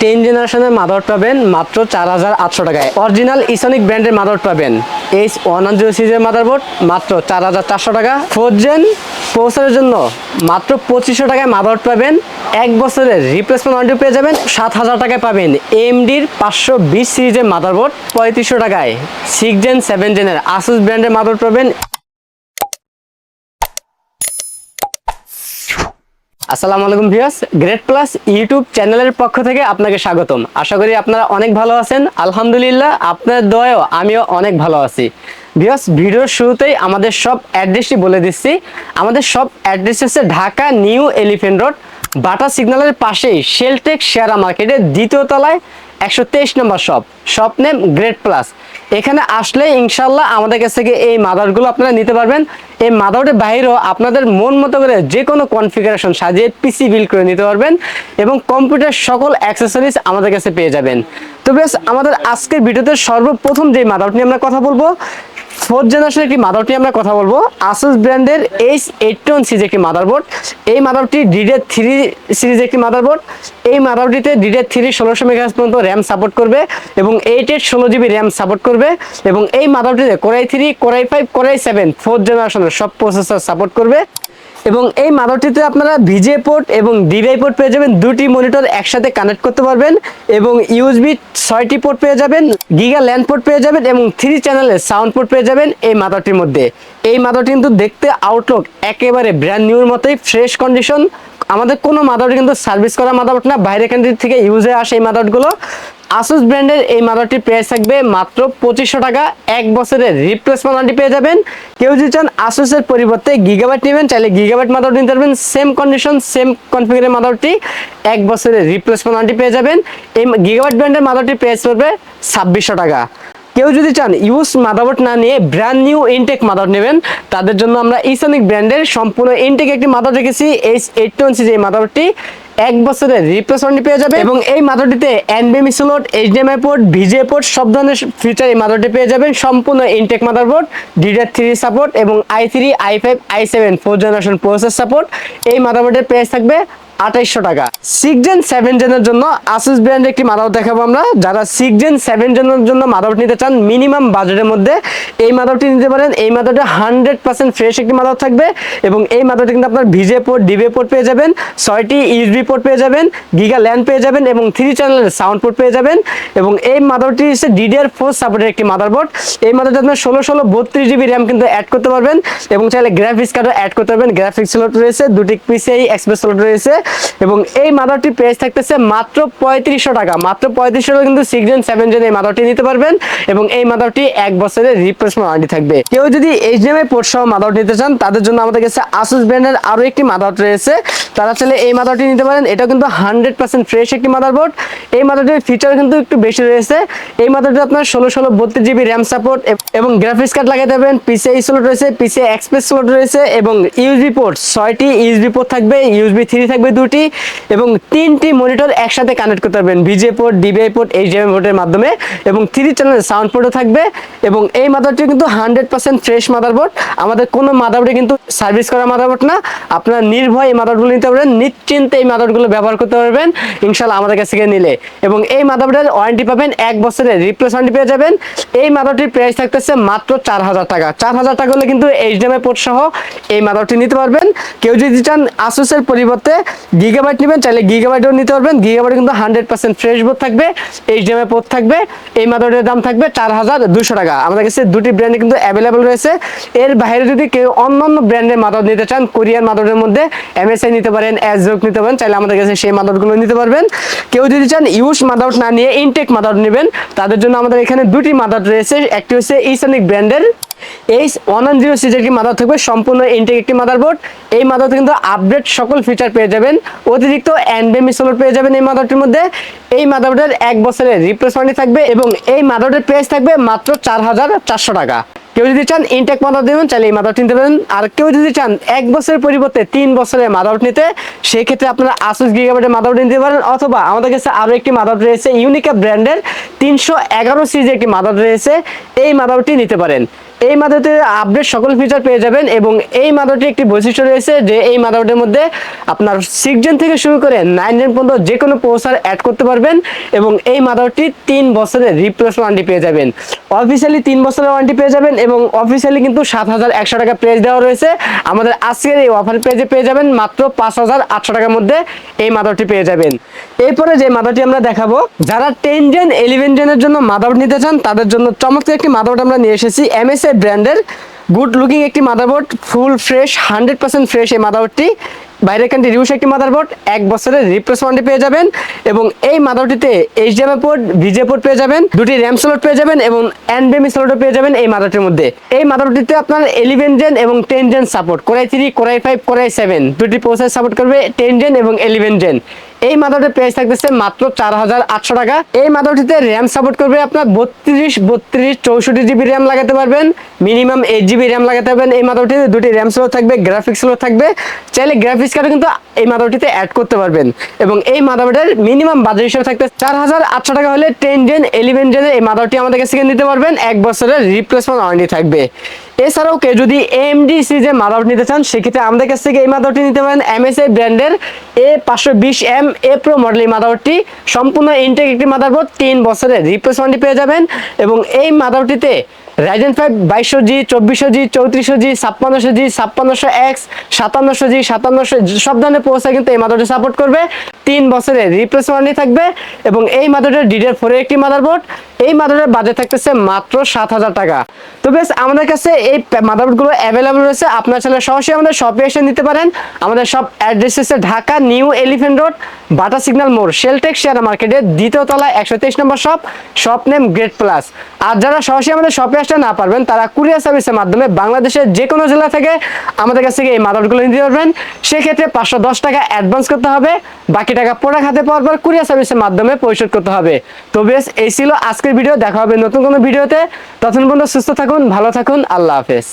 Ten জেনারেশনের mother পাবেন মাত্র চার হাজার আটশো টাকায়। অরিজিনাল ইসনিক ব্র্যান্ডের মাদার পাবেন। এইচ ওয়ান জিরো সিজের মাদারবোর্ড মাত্র চার হাজার চারশো টাকা। ফোর জেন পৌঁছানোর জন্য মাত্র পঁচিশশো টাকায় মাদার পাবেন। এক বছরের রিপ্লেসমেন্ট ওয়ারেন্টি পেয়ে যাবেন, সাত হাজার টাকায় পাবেন। এমডির পাঁচশো বিশ সিরিজের মাদারবোর্ড, পঁয়ত্রিশশো টাকায়। সিক্স জেন সেভেন জেনের আসুস ব্র্যান্ডের মাদার পাবেন। আসসালামু আলাইকুম ভিউয়ার্স গ্রেট প্লাস ইউটিউব চ্যানেলের পক্ষ থেকে আপনাকে স্বাগতম। আশা করি আপনারা অনেক ভালো আছেন। আলহামদুলিল্লাহ, আপনার দয়াও আমিও অনেক ভালো আছি। ভিউয়ার্স, ভিডিওর শুরুতেই আমাদের সব অ্যাড্রেসটি বলে দিচ্ছি। আমাদের সব অ্যাড্রেস হচ্ছে Dhaka new elephant road, Bata সিগন্যালের পাশেই শেলটেক শেয়ারা মার্কেটের দ্বিতীয় তলায় একশো তেইশ নম্বর shop. Shop name great plus এখানে আসলে ইনশাল্লাহ আমাদের কাছ থেকে এই মাদারগুলো আপনারা নিতে পারবেন। এই মাদারের বাইরেও আপনাদের মন মতো করে যে কোনো কনফিগারেশন সাজিয়ে পিসি বিল করে নিতে পারবেন এবং কম্পিউটার সকল অ্যাক্সেসরিজ আমাদের কাছে পেয়ে যাবেন। তো বেশ, আমাদের আজকের ভিডিওতে সর্বপ্রথম যে মাদারটি নিয়ে আমরা কথা বলব ফোর্থ জেনারেশন একটি মাদারটি আমরা কথা বলব। আসুস ব্র্যান্ডের এইচ এইট ওয়ান সিরিজ একটি মাদারবোর্ড এই মাদারটি ডিডে থ্রি সিরিজ একটি মাদারবোর্ড এই মাদারটিতে ডিডে থ্রি ষোলোশো মেগাহার্জ পর্যন্ত র্যাম সাপোর্ট করবে এবং এইট এইট ষোলো জিবি র্যাম সাপোর্ট করবে এবং এই মাদারটিতে core i three core i five core i seven fourth জেনারেশনের সব প্রসেসর সাপোর্ট করবে। এবং এই মাদারটিতে আপনারা ভিজে পোর্ট এবং ডিভাই পোর্ট পেয়ে যাবেন। দুটি মনিটর একসাথে কানেক্ট করতে পারবেন এবং ইউএসবি ছয়টি পোর্ট পেয়ে যাবেন গিগা ল্যান্ড পোর্ট পেয়ে যাবেন এবং থ্রি চ্যানেলের সাউন্ড পোর্ট পেয়ে যাবেন এই মাদারটির মধ্যে। এই মাদারটি কিন্তু দেখতে আউটলুক একেবারে ব্র্যান্ড নিউর মতোই ফ্রেশ কন্ডিশন আমাদের কোনো মাদারটি কিন্তু সার্ভিস করা মাদারট না, বাইরে কান্ট্রি থেকে ইউজে আসে এই মাদারটগুলো আসুস ব্র্যান্ডের এই মাদারটির প্রাইস থাকবে মাত্র পঁচিশশো টাকা। এক বছরের রিপ্লেস ওয়ারেন্টি পেয়ে যাবেন। কেউ যদি চান আসুসের পরিবর্তে গিগাবাইট নেবেন, চাইলে গিগাবাইট মাদার নিতে পারবেন। সেম কন্ডিশন সেম কনফিগারের মাদারটি এক বছরের রিপ্লেস ওয়ারেন্টি পেয়ে যাবেন। এই গিগাবাইট ব্র্যান্ডের মাদারটির প্রাইস পড়বে ছাব্বিশশো টাকা। কেউ যদি চান ইউজ মাদারবোর্ড না নিয়ে ব্র্যান্ড নিউ ইনটেক মাদার নেবেন, তাদের জন্য আমরা ইসনিক ব্র্যান্ডের সম্পূর্ণ ইনটেক একটি মাদার রেখেছি এইচ এইট টোয়েন্সি যে মাদারটি এক বছরের রিপ্লেসমেন্ট পেয়ে যাবে এবং এই মাদারটিতে এনবিএমই slot HDMI port VGA port সব ধরনের ফিচার এই মাদারটি পেয়ে যাবেন। সম্পূর্ণ Intel motherboard DDR three support এবং i three i five i seven four generation process support এই মাদারবোর্ডের প্রাইস থাকবে আঠাইশশো টাকা। সিক্স জেন সেভেন জেনের জন্য আসুস ব্র্যান্ডের একটি মাদার দেখাবো আমরা। যারা সিক্স জেন সেভেন জেনের জন্য মাদার নিতে চান মিনিমাম বাজেটের মধ্যে এই মাদারটি নিতে পারেন। এই মাদারটা হান্ড্রেড পার্সেন্ট ফ্রেশ একটি মাদার থাকবে এবং এই মাদারটি কিন্তু আপনার ভিজে পোর্ট ডিভে পোর্ট পেয়ে যাবেন, ছয়টি ইউএসবি পোর্ট পেয়ে যাবেন গিগা ল্যান্ড পেয়ে যাবেন এবং থ্রি চ্যানেলের সাউন্ড পোর্ট পেয়ে যাবেন এবং এই মাদারটি হচ্ছে ডিডিআর ফোর সাপোর্টের একটি মাদার বোর্ড এই মাদারটি আপনার ষোলো ষোলো বত্রিশ জিবি র্যাম কিন্তু অ্যাড করতে পারবেন এবং চাইলে গ্রাফিক্স কার্ডও অ্যাড করতে পারবেন। গ্রাফিক্স স্লট রয়েছে, দুটি পিসিআই এক্সপ্রেস স্লট রয়েছে এবং এই মাদারটির প্রাইস থাকতেছে মাত্র পঁয়ত্রিশশো টাকা। মাত্র পঁয়ত্রিশশো টাকা কিন্তু সিক্স জেন সেভেন জেন এই মাদারটি নিতে পারবেন এবং এই মাদারটি এক বছরের রিপ্লেসমেন্ট ওয়ারেন্টি থাকবে। কেউ যদি এইচডিএমআই পোর্ট সহ মাদার নিতে চান, তাদের জন্য আমাদের কাছে আসুস ব্র্যান্ডের আরও একটি মাদার রয়েছে। তারা চাইলে এই মাদারটি নিতে পারেন। এটা কিন্তু হান্ড্রেড পার্সেন্ট ফ্রেশ একটি মাদারবোর্ড এই মাদারটির ফিচার কিন্তু একটু বেশি রয়েছে। এই মাদারটি আপনার ষোলো ষোলো বত্রিশ জিবি র্যাম সাপোর্ট এবং গ্রাফিক্স কার্ড লাগাতে পারবেন। পিসিআই স্লট রয়েছে পিসিআই এক্সপ্রেস স্লট রয়েছে এবং ইউএসবি পোর্ট ছয়টি ইউএসবি পোর্ট থাকবে। ইউএসবি থ্রি থাকবে দুটি এবং তিনটি মনিটর একসাথে কানেক্ট করতে পারবেন। ভিজে পোর্ট ডিবিআই পোর্ট এইচডিএমআই পোর্টের মাধ্যমে এবং থ্রি চ্যানেল সাউন্ড পোর্টও থাকবে এবং এই মাদারটি কিন্তু হান্ড্রেড পার্সেন্ট ফ্রেশ মাদারবোর্ড আমাদের কোনো মাদারবোর্ডে কিন্তু সার্ভিস করা মাদারবোর্ড না। আপনারা নির্ভয় এই মাদারগুলো নিতে পারবেন, নিশ্চিন্তে এই মাদারগুলো ব্যবহার করতে পারবেন ইনশাল্লাহ আমাদের কাছ থেকে নিলে। এবং এই মাদারবোর্ডের ওয়ারেন্টি পাবেন এক বছরের রিপ্লেস ওয়ারেন্টি পেয়ে যাবেন। এই মাদারটির প্রাইস থাকতেছে মাত্র চার হাজার টাকা। চার হাজার টাকা হলে কিন্তু এইচডিএমআই পোর্ট সহ এই মাদারটি নিতে পারবেন। কেউ যদি চান আসুসের পরিবর্তে গিগাবাইট নেবেন, চাইলে গিগাবাইটও নিতে পারবেন। গিগাবাইট কিন্তু হান্ড্রেড পার্সেন্ট ফ্রেশ বোর্ড থাকবে এইচডিএমআই পোর্ট থাকবে, এই মাদারটির দাম থাকবে চার হাজার দুশো টাকা। আমাদের কাছে দুটি ব্র্যান্ডে কিন্তু অ্যাভেলেবল রয়েছে। এর বাইরে যদি কেউ অন্য অন্য ব্র্যান্ডের মাদর নিতে চান কোরিয়ান মাদরের মধ্যে এমএসআই নিতে পারেন অ্যাজরক নিতে পারেন, চাইলে আমাদের কাছে সেই মাদরগুলো নিতে পারবেন। কেউ যদি চান ইউজ মাদার না নিয়ে ইনটেক মাদার নেবেন, তাদের জন্য আমাদের এখানে দুটি মাদার রয়েছে। একটি হচ্ছে ইসানিক ব্র্যান্ডের এই ওয়ান ওয়ান জিরো সিজের কি মাদার থাকবে? সম্পূর্ণ ইনটেক একটি মাদারবোর্ড এই মাদারতে কিন্তু আপডেট সকল ফিচার পেয়ে যাবেন। অতিরিক্ত অ্যান্ডেমি সোলার পেয়ে যাবেন এই মাদারটির মধ্যে। এই মাদারবোর্ডের এক বছরের রিপ্লেসমেন্ট থাকবে এবং এই মাদারবোর্ডের প্রাইস থাকবে মাত্র চার হাজার চারশো টাকা। কেউ যদি চান ইনটেক মাদার দেবেন চাইলে এই মাদার নিতে পারেন। আর কেউ যদি চান এক বছরের পরিবর্তে তিন বছরের মাদার নিতে সেই ক্ষেত্রে আপনারা আসুস গিগাবাইটের মাদার নিতে পারেন। অথবা আমাদের কাছে আরও একটি মাদার রয়েছে ইউনিকা ব্র্যান্ডের তিনশো এগারো সিরিজের একটি মাদার রয়েছে। এই মাদারটি নিতে পারেন। এই মাদারটিতে আপডেট সকল ফিচার পেয়ে যাবেন এবং এই মাদারটির একটি বৈশিষ্ট্য রয়েছে যে এই মাদারটির মধ্যে আপনার সিক্স জেন থেকে শুরু করে নাইন জেন পর্যন্ত যে কোনো প্রসার অ্যাড করতে পারবেন এবং এই মাদারটি তিন বছরের রিপ্লেস ওয়ারেন্টি পেয়ে যাবেন। অফিসিয়ালি তিন বছরের ওয়ারেন্টি পেয়ে যাবেন এবং অফিসিয়ালি কিন্তু সাত হাজার একশো টাকা প্রাইস দেওয়া রয়েছে। আমাদের আজকের এই অফার পেজে পেয়ে যাবেন মাত্র পাঁচ হাজার আটশো টাকার মধ্যে এই মাদারটি পেয়ে যাবেন। এরপরে যে মাদারটি আমরা দেখাবো, যারা টেন জেন ইলেভেন জেনের জন্য মাদারবোর্ড নিতে চান, তাদের জন্য চমৎকার একটি মাদারবোর্ড আমরা নিয়ে এসেছি এমএসএ ব্র্যান্ডের। গুড লুকিং একটি motherboard full fresh hundred percent fresh এই মাদারবোর্ডটি বাইরের কান্ট্রি রিউস একটি মাদারবোর্ড এক বছরের রিপ্লেস ওয়ারেন্টি পেয়ে যাবেন এবং এই মাদারটিতে এইচডিএমআই পোর্ট ভিজে পোর্ট পেয়ে যাবেন, দুটি র্যাম স্লট পেয়ে যাবেন এবং এনবিএমই স্লটও পেয়ে যাবেন এই মাদারটির মধ্যে। এই মাদারটিতে আপনার ইলেভেন জেন এবং ten gen support core i three core i five core i seven দুটি প্রসেস সাপোর্ট করবে টেন জেন এবং ইলেভেন জেন এই মাদারটির প্রাইস থাকতেছে মাত্র চার হাজার আটশো টাকা। এই মাদারটিতে র্যাম সাপোর্ট করবে আপনার বত্রিশ বত্রিশ, চৌষট্টি জিবি র্যাম লাগাতে পারবেন মিনিমাম এইট জিবি র্যাম লাগাতে পারবেন। এই মাদারটিতে দুটি র্যাম স্লো থাকবে গ্রাফিক্স স্লো থাকবে। চাইলে গ্রাফিক্স কার্ডও কিন্তু এই মাদারটিতে অ্যাড করতে পারবেন। এবং এই মাদারবোর্ডের মিনিমাম বাজার হিসেবে থাকতে চার হাজার আটশো টাকা হলে টেন জেন ইলেভেন জেনের এই মাদারটি আমাদের কাছ নিতে পারবেন। এক বছরের রিপ্লেসমেন্ট ওয়ারেন্টি থাকবে। এছাড়াও কেউ যদি এমডি সিরিজের মাদারবোর্ড নিতে চান, সেক্ষেত্রে আমাদের কাছ থেকে এই মাদারটি নিতে পারেন এমএসআই ব্র্যান্ডের এ পাঁচশো বিশ এম এ প্রো মডেল এই মাদারবোর্ডটি সম্পূর্ণ ইনটেক একটি মাদারবোর্ড তিন বছরের রিপ্লেস ওয়ারেন্টি পেয়ে যাবেন এবং এই মাদারটিতে রাইজেন ফাইভ বাইশশো জি, চব্বিশশো জি, চৌত্রিশশো জি, ছাপ্পান্নশো জি, ছাপ্পান্নশো এক্স সাতান্নশো জি, সাতান্নশো সব ধরনের প্রসেসর কিন্তু এই মাদারটি সাপোর্ট করবে। তিন বছরের রিপ্লেস ওয়ারেন্টি থাকবে এবং এই মাদারটির ডিডের ফোরের একটি মাদারবোর্ড এই মাদারের বাজেট থাকতেছে মাত্র সাত হাজার টাকা। তো বেশ, আমাদের কাছে এই মাদারবোর্ডগুলো অ্যাভেলেবল রয়েছে। আপনার ছেলে সরাসরি আমাদের শপে এসে নিতে পারেন। আমাদের সব অ্যাড্রেস হচ্ছে Dhaka new elephant road, Bata signal মোড় শেলটেক শেয়ার মার্কেটের দ্বিতীয় তলায় একশো তেইশ নম্বর shop shop name great plus আর যারা সরাসরি আমাদের শপে আসতে না পারবেন, তারা কুরিয়ার সার্ভিসের মাধ্যমে বাংলাদেশের যে কোনো জেলা থেকে আমাদের কাছ থেকে এই মাদারগুলো নিতে পারবেন। সেক্ষেত্রে পাঁচশো দশ টাকা অ্যাডভান্স করতে হবে। বাকি টাকা প্রোডাক্ট হাতে পাওয়ার পর কুরিয়ার সার্ভিসের মাধ্যমে পরিশোধ করতে হবে। তো বেশ, এই ছিল আজকের ভিডিও, দেখা হবে নতুন কোনো ভিডিওতে। তখন পর্যন্ত সুস্থ থাকুন, ভালো থাকুন, আল্লাহ হাফেজ।